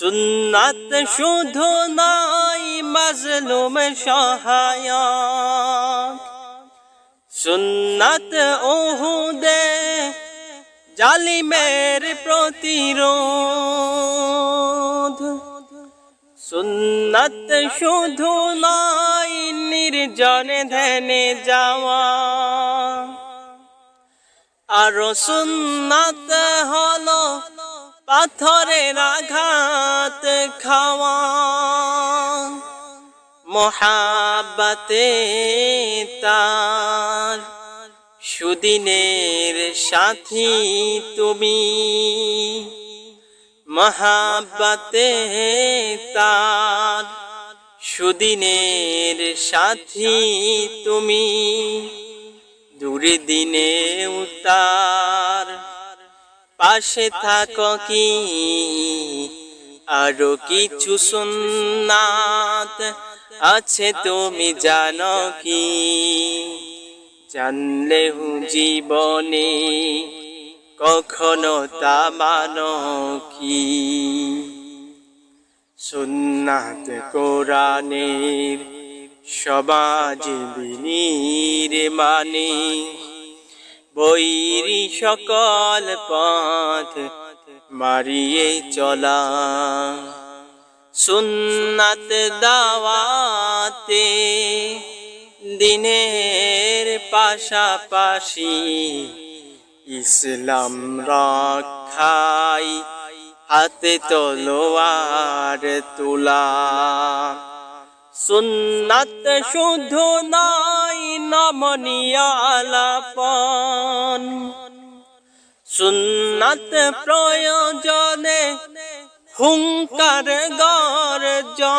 সুন্নাত শুধু নাই মজলুম সহায় সুন্নাত ওহুদে জালিমের প্রতিরোধ। সুন্নাত শুধু নাই নির্জনে ধ্যানে যাওয়া। আরও সুন্নাত হলো পাথরের আঘাত খাওয়া। মহাবাতে তার সুদিনের সাথী তুমি। মহাবাতে তার সুদিনের সাথী তুমি। দূরে দিনে উতার। পাশে থাকো কি? আরও কিছু সুন্নাত আছে তুমি জানো কি? জানলেও জীবনে কখনো তা মানো কি? সুন্নাত কোরআনের সমাজ বিনির মানে বৈরি সকল পথ মারিয়ে চলা। সুন্নাত দাওয়াতে দিনের পাশাপাশি ইসলাম রক্ষাই হাতে তলোয়ার তোলা। সুন্নাত শুধু নাই নমনিয়ালাপন সুন্নাত প্রয়োজনে হুঙ্কার গর্জন।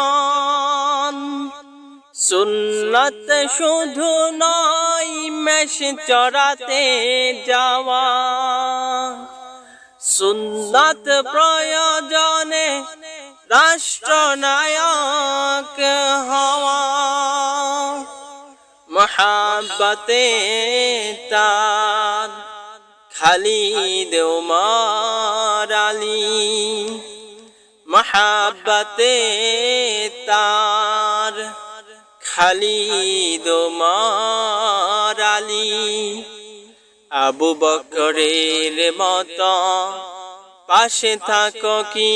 সুন্নাত শুধু নয় মেষ চড়াতে যাওয়া। সুন্নাত প্রয়োজনে রাষ্ট্রনায়ক হওয়া, মহাব্বতে তার খালিদ উমর আলী, মহাব্বতে তার খালিদ উমর আবু বকরের মতো পাশে থাকো কি?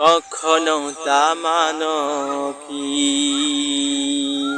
কখনো তা মানো কি?